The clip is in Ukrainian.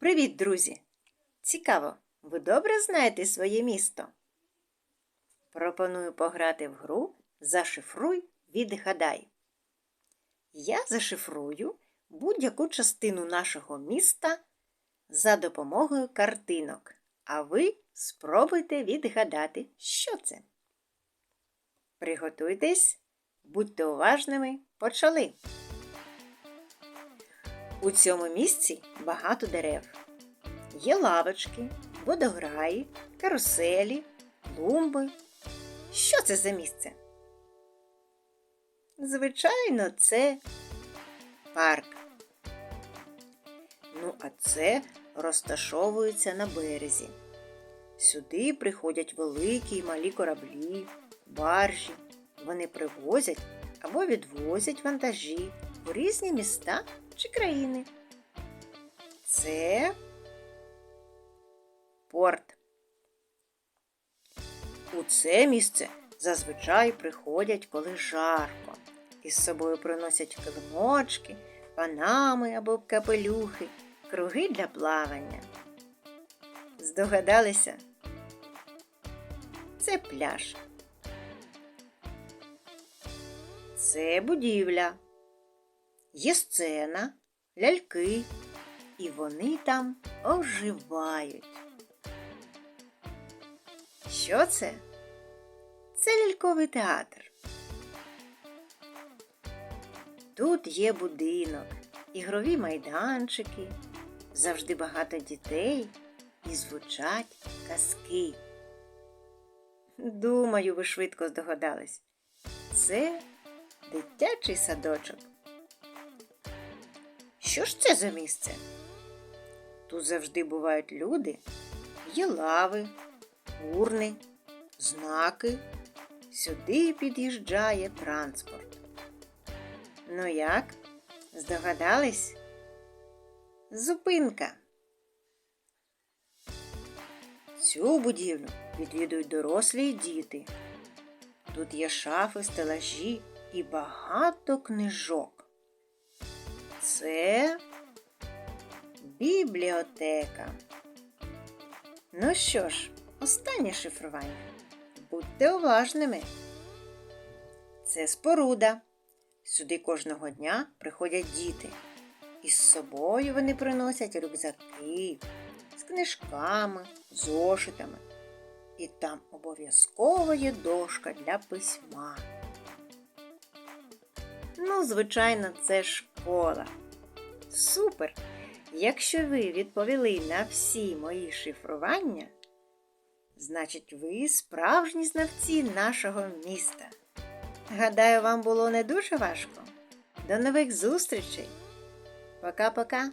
Привіт, друзі! Цікаво, ви добре знаєте своє місто? Пропоную пограти в гру Зашифруй, відгадай. Я зашифрую будь-яку частину нашого міста за допомогою картинок, а ви спробуйте відгадати, що це. Приготуйтесь, будьте уважними, почали! У цьому місці багато дерев. Є лавочки, водограї, каруселі, клумби. Що це за місце? Звичайно, це парк. Ну, а це розташовується на березі. Сюди приходять великі й малі кораблі, баржі. Вони привозять або відвозять вантажі у різні міста чи країни. Це порт. У це місце зазвичай приходять, коли жарко. Із собою приносять килимочки, панами або капелюхи, круги для плавання. Здогадалися? Це пляж. Це будівля. Є сцена, ляльки, і вони там оживають. Що це? Це ляльковий театр. Тут є будинок, ігрові майданчики, завжди багато дітей і звучать казки. Думаю, ви швидко здогадались. Це дитячий садочок. Що ж це за місце? Тут завжди бувають люди, є лави, урни, знаки. Сюди під'їжджає транспорт. Ну як? Здогадались? Зупинка. Цю будівлю відвідують дорослі й діти. Тут є шафи, стелажі і багато книжок. Це бібліотека. Ну що ж, останнє шифрування. Будьте уважними. Це споруда. Сюди кожного дня приходять діти. Із собою вони приносять рюкзаки з книжками, зошитами. І там обов'язково є дошка для письма. Ну, звичайно, це школа. Супер! Якщо ви відповіли на всі мої шифрування, значить, ви справжні знавці нашого міста. Гадаю, вам було не дуже важко. До нових зустрічей. Пока-пока.